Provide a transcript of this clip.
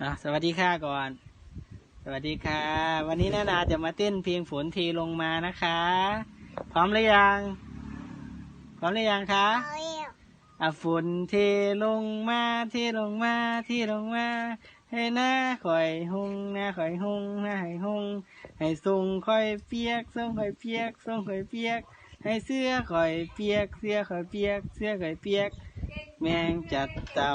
อะสวัสดีค่ะก่อน สวัสดีค่ะ วันนี้นานาจะมาเต้นเพลงฝนเทลงมานะคะ พร้อมหรือยัง พร้อมหรือยังคะเอาเร็วอะฝนเทลงมาเทลงมาเทลงมาให้หน้าคอยหงหน้าคอยหงหน้าให้หงให้ส่งคอยเปียกส่งคอยเปียกส่งคอยเปียก ให้เสื้อคอยเปียก เสื้อคอยเปียก เสื้อคอยเปียก แมงจัดเต่า